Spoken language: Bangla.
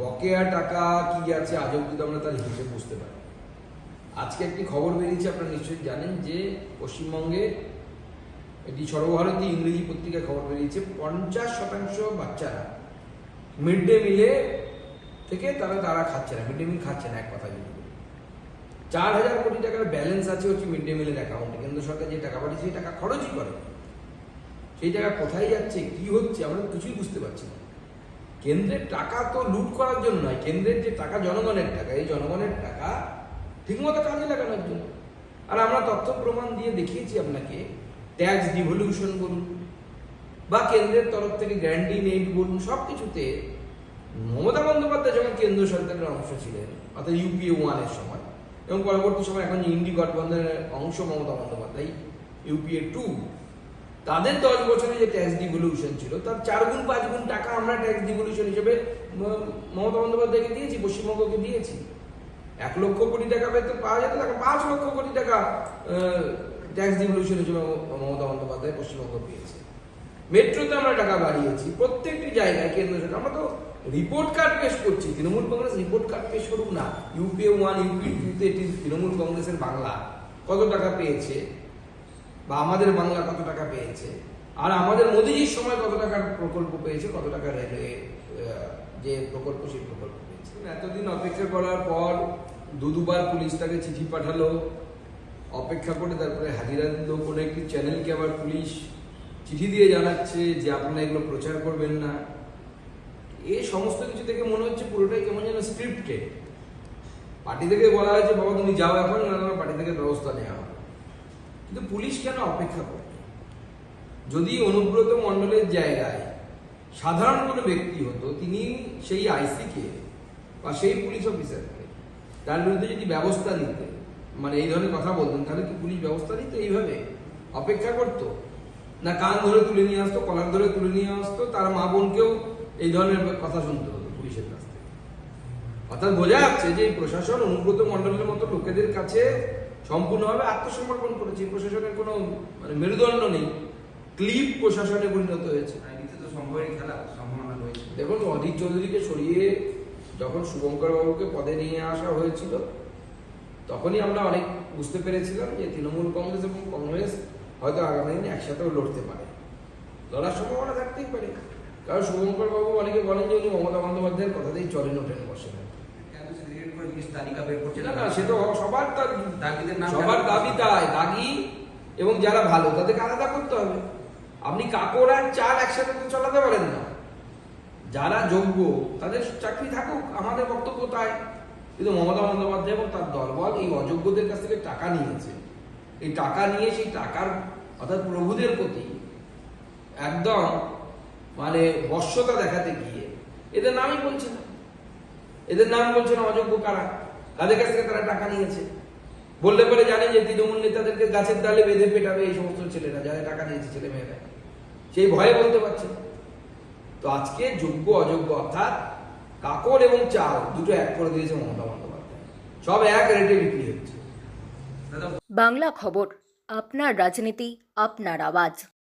বকেয়া টাকা কি আছে আজ অব্দি আমরা তার হিসেবে বুঝতে পারি আজকে একটি খবর বেরিয়েছে, আপনারা নিশ্চয়ই জানেন যে পশ্চিমবঙ্গে এটি সর্বভারতীয় ইংরেজি পত্রিকায় খবর বেরিয়েছে, পঞ্চাশ শতাংশ বাচ্চারা মিড ডে মিলে থেকে তারা তারা খাচ্ছে না, মিড ডে মিল খাচ্ছে না, এক কথা বলি। চার হাজার কোটি টাকার ব্যালেন্স আছে হচ্ছে মিড ডে মিলের অ্যাকাউন্টে কেন্দ্র সরকার যে টাকা পাঠিয়ে সেই টাকা খরচই করে সেই টাকা কোথায় যাচ্ছে, কি হচ্ছে, আমরা কিছুই বুঝতে পারছি না। কেন্দ্রের টাকা তো লুট করার জন্য নয়, কেন্দ্রের যে টাকা, জনগণের টাকা, এই জনগণের টাকা ঠিকমতো কাজে লাগানোর জন্য। আর আমরা তথ্য প্রমাণ দিয়ে দেখিয়েছি আপনাকে, ট্যাক্স ডিভলিউশন বলুন, বা কেন্দ্রের তরফ থেকে গ্যারান্টি নেই বলুন সব কিছুতে মমতা বন্দ্যোপাধ্যায় যখন কেন্দ্র সরকারের অংশ ছিলেন, অর্থাৎ ইউপিএ ওয়ানের সময়, এবং পরবর্তী সময় এখন ইন্ডি গঠবন্ধনের অংশ মমতা বন্দ্যোপাধ্যায় ইউপিএ টু তাদের দশ বছরে যে ট্যাক্স ডিভলিউশন ছিল, তার চার গুণ, পাঁচ গুণ টাকা আমরা ট্যাক্স ডিভলিউশন হিসেবে মমতা বন্দ্যোপাধ্যায়কে দিয়েছি, পশ্চিমবঙ্গকে দিয়েছি। এক লক্ষ কোটি টাকা পেতে পাওয়া যেত তাকে পাঁচ লক্ষ কোটি টাকা ট্যাক্স ডিভলিউশন হিসেবে মমতা বন্দ্যোপাধ্যায় পশ্চিমবঙ্গ পেয়েছে। মেট্রোতে আমরা টাকা বাড়িয়েছি, প্রত্যেকটি জায়গায় কেন্দ্র সরকার, আমরা তো রিপোর্ট কার্ড পেশ করছি, তৃণমূল কংগ্রেস রিপোর্ট কার্ড পেশ করুক না। ইউপিএ ওয়ান ইউপি টুতে এটি তৃণমূল কংগ্রেসের বাংলা। কত টাকা পেয়েছে? বা আমাদের বাংলা কত টাকা পেয়েছে? আর আমাদের মোদিজির সময় কত টাকার প্রকল্প পেয়েছে? কত টাকা রেলওয়ে যে প্রকল্প, সেই প্রকল্প পেয়েছে। এতদিন অপেক্ষা করার পর দু দুবার পুলিশ তাকে চিঠি পাঠালো, অপেক্ষা করে তারপরে হাজিরা দিল, কোনো একটি চ্যানেলকে আবার পুলিশ চিঠি দিয়ে জানাচ্ছে যে আপনারা এগুলো প্রচার করবেন না। এই সমস্ত কিছু দেখে মনে হচ্ছে পুরোটাই কেমন যেন স্ক্রিপ্টেড পার্টি থেকে বলা হয়েছে, বাবা, তুমি যাও এখন না পার্টি থেকে ব্যবস্থা নেওয়া হবে। কিন্তু পুলিশ কেন অপেক্ষা করত? যদি অনুব্রত মণ্ডলের জায়গায় সাধারণ কোনো ব্যক্তি হতো, তিনি সেই আইসিকে বা সেই পুলিশ অফিসারকে, তার বিরুদ্ধে যদি ব্যবস্থা নিতে মানে এই ধরনের কথা বলতেন, তাহলে কি পুলিশ ব্যবস্থা নিত এইভাবে? অপেক্ষা করত? না, কান ধরে তুলে নিয়ে আসতো, কলার ধরে তুলে নিয়ে আসতো, তার মা বোনকেও এই ধরনের কথা শুনতে হতো পুলিশের কাছ থেকে। অর্থাৎ বোঝা যাচ্ছে যে প্রশাসন অনুব্রত মণ্ডলের মতো লোকেদের কাছে সম্পূর্ণভাবে আত্মসমর্পণ করেছে। প্রশাসনের কোনো মানে মেরুদণ্ড নেই। ক্লিপ প্রশাসনে পরিণত হয়েছে। আইনিতে তো সম্ভবের খেলা সম্ভাবনা রয়েছে। দেখুন অধীর চৌধুরীকে সরিয়ে যখন শুভঙ্কর বাবুকে পদে নিয়ে আসা হয়েছিল তখনই আমরা অনেক বুঝতে পেরেছিলাম যে তৃণমূল কংগ্রেস এবং কংগ্রেস হয়তো আগামী দিনে একসাথেও লড়তে পারে। লড়ার সম্ভাবনা থাকতেই পারে। কারণ শুভঙ্কর বাবু অনেকে বলেন যে উনি মমতা বন্দ্যোপাধ্যায়ের কথাতেই চলেন ওঠেন বসেন কেন সিগারেট করে জিনিস তালিকা বের করছে না না সে তো সবার তার দাগিদের নাম সবার দাবি তাই দাগি এবং যারা ভালো তাদেরকে আলাদা করতে হবে। আপনি কাপড় আর চাল একসাথে তো চালাতে পারেন না। যারা যোগ্য তাদের চাকরি থাকুক আমাদের বক্তব্য তাই। কিন্তু মমতা বন্দ্যোপাধ্যায় এবং তার দলবল এই অযোগ্যদের কাছ থেকে টাকা নিয়েছে। এই টাকা নিয়ে সেই টাকার অর্থাৎ প্রভুদের প্রতি একদম মানে বশ্যতা দেখাতে গিয়ে এদের নামই বলছে না। এদের নাম বলছে না অযোগ্য কারা? তাদের কাছ থেকে তারা টাকা নিয়েছে? বললে পরে জানে যে তৃণমূল নেতাদেরকে গাছের ডালে বেঁধে পেটাবে এই সমস্ত ছেলেরা যারা টাকা নিয়েছে ছেলে মেয়েরা সেই ভয়ে বলতে পারছে। তো আজকে যোগ্য, অযোগ্য অর্থাৎ কাকড় এবং চাল দুটো এক করে দিয়েছে মমতা বন্দ্যোপাধ্যায়। সব এক রেটে বিক্রি হচ্ছে। বাংলা খবর, আপনার রাজনীতি, আপনার আওয়াজ।